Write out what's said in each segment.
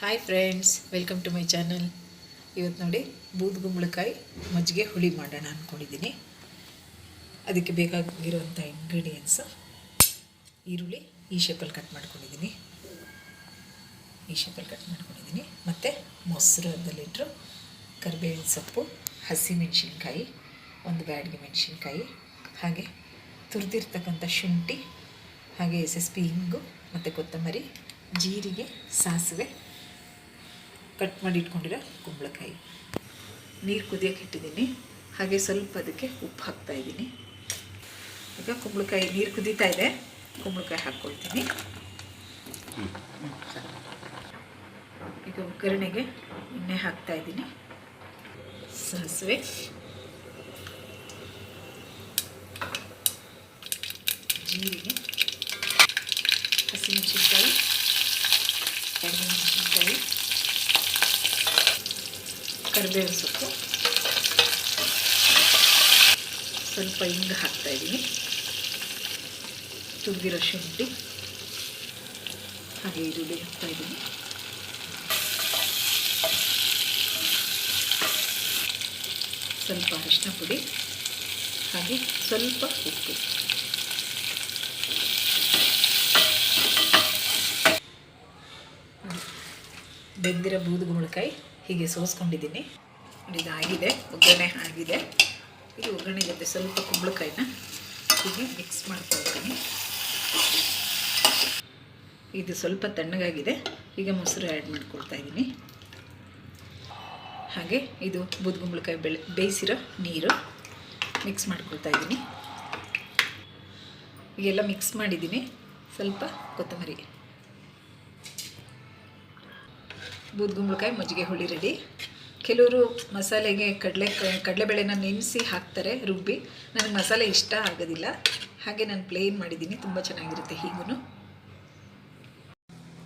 Hi friends welcome to my channel ಇವತ್ತು ನೋಡಿ ಬೂದ್ಗುಂಬಳಕಾಯಿ ಮಜ್ಜಿಗೆ ಹುಳಿ ಮಾಡೋಣ ಅಂದ್ಕೊಂಡಿದ್ದೀನಿ ಅದಕ್ಕೆ ಬೇಕಾಗಿರುವಂಥ ಇಂಗ್ರೀಡಿಯೆಂಟ್ಸು ಈರುಳ್ಳಿ, ಈ ಶೇಪಲ್ಲಿ ಕಟ್ ಮಾಡ್ಕೊಂಡಿದ್ದೀನಿ. ಈ ಶೇಪಲ್ಲಿ ಕಟ್ ಮಾಡ್ಕೊಂಡಿದ್ದೀನಿ. ಮತ್ತು ಮೊಸರು ಅರ್ಧ ಲೀಟ್ರು ಕರಿಬೇವಿನ ಸೊಪ್ಪು, ಹಸಿಮೆಣಸಿನ್ಕಾಯಿ, ಒಂದು ಬ್ಯಾಡ್ಗೆ ಮೆಣಸಿನ್ಕಾಯಿ, ಹಾಗೆ ತುರಿದಿರ್ತಕ್ಕಂಥ ಶುಂಠಿ, ಹಾಗೆ ಎಸ್ ಎಸ್ ಪಿ ಇಂಗು, ಮತ್ತು ಕೊತ್ತಂಬರಿ, ಜೀರಿಗೆ, ಸಾಸಿವೆ ಕಟ್ ಮಾಡಿ ಇಟ್ಕೊಂಡಿರೋ ಕುಂಬಳಕಾಯಿ. ನೀರು ಕುದಿಯೋಕೆ ಇಟ್ಟಿದ್ದೀನಿ. ಹಾಗೆ ಸ್ವಲ್ಪ ಅದಕ್ಕೆ ಉಪ್ಪು ಹಾಕ್ತಾಯಿದ್ದೀನಿ ಈಗ ಕುಂಬಳಕಾಯಿ ನೀರು ಕುದೀತಾ ಇದೆ. ಕುಂಬಳಕಾಯಿ ಹಾಕ್ಕೊಳ್ತೀನಿ. ಈಗ ಒಗ್ಗರಣೆಗೆ ಎಣ್ಣೆ ಹಾಕ್ತಾಯಿದ್ದೀನಿ ಸಾಸಿವೆ. ಜೀರಿಗೆ. ಹಸಿಮೆಣಸಿನ್ಕಾಯಿ. ಮೆಣಸಿನ್ಕಾಯಿ ಕರಿಬೇವಿನ ಸೊಪ್ಪು. ಸ್ವಲ್ಪ ಹಿಂಗೆ ಹಾಕ್ತಾ ಇದ್ದೀನಿ. ತುರಿದಿರೋ ಶುಂಠಿ. ಹಾಗೆ ಈರುಳ್ಳಿ ಹಾಕ್ತಾ ಇದ್ದೀನಿ. ಸ್ವಲ್ಪ ಅರಿಶಿನ ಪುಡಿ. ಹಾಗೆ ಸ್ವಲ್ಪ ಉಪ್ಪು. ಬೆಂದಿರೋ ಬೂದುಗುಂಬಳಕಾಯಿ ಹೀಗೆ ಸೋಸ್ಕೊಂಡಿದ್ದೀನಿ. ನೋಡಿ ಇದು ಆಗಿದೆ, ಒಗ್ಗರಣೆ ಆಗಿದೆ. ಇದು ಒಗ್ಗರಣೆ ಜೊತೆ ಸ್ವಲ್ಪ ಕುಂಬಳಕಾಯಿನ ಹೀಗೆ ಮಿಕ್ಸ್ ಮಾಡ್ಕೊಳ್ತೀನಿ. ಇದು ಸ್ವಲ್ಪ ತಣ್ಣಗಾಗಿದೆ, ಈಗ ಮೊಸರು ಆ್ಯಡ್ ಮಾಡ್ಕೊಳ್ತಾ ಇದ್ದೀನಿ. ಹಾಗೆ ಇದು ಬುದ್ಗುಂಬಳಕಾಯಿ ಬೆಳೆ, ಬೇಯಿಸಿರೋ ನೀರು ಮಿಕ್ಸ್ ಮಾಡ್ಕೊಳ್ತಾ ಇದ್ದೀನಿ. ಈಗೆಲ್ಲ ಮಿಕ್ಸ್ ಮಾಡಿದ್ದೀನಿ, ಸ್ವಲ್ಪ ಕೊತ್ತಂಬರಿ. ಬೂದ್ಗುಂಬಳಕಾಯಿ ಮಜ್ಜಿಗೆ ಹುಳಿ ರೆಡಿ ಕೆಲವರು ಮಸಾಲೆಗೆ ಕಡಲೆ, ಕಡಲೆಬೇಳೆನ ನೆನೆಸಿ ಹಾಕ್ತಾರೆ ರುಬ್ಬಿ. ನನಗೆ ಮಸಾಲೆ ಇಷ್ಟ ಆಗೋದಿಲ್ಲ. ಹಾಗೆ ನಾನು ಪ್ಲೇನ್ ಮಾಡಿದ್ದೀನಿ. ತುಂಬ ಚೆನ್ನಾಗಿರುತ್ತೆ ಹೀಗೂ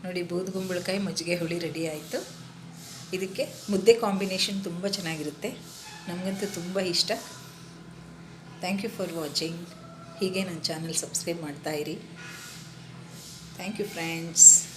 ನೋಡಿ ಬೂದ್ಗುಂಬಳಕಾಯಿ ಮಜ್ಜಿಗೆ ಹುಳಿ ರೆಡಿ ಆಯಿತು. ಇದಕ್ಕೆ ಮುದ್ದೆ ಕಾಂಬಿನೇಷನ್ ತುಂಬ ಚೆನ್ನಾಗಿರುತ್ತೆ. ನಮಗಂತೂ ತುಂಬ ಇಷ್ಟ. ಥ್ಯಾಂಕ್ ಯು ಫಾರ್ ವಾಚಿಂಗ್ ಹೀಗೆ ನನ್ನ ಚಾನಲ್ ಸಬ್ಸ್ಕ್ರೈಬ್ ಮಾಡ್ತಾಯಿರಿ ಥ್ಯಾಂಕ್ ಯು ಫ್ರೆಂಡ್ಸ್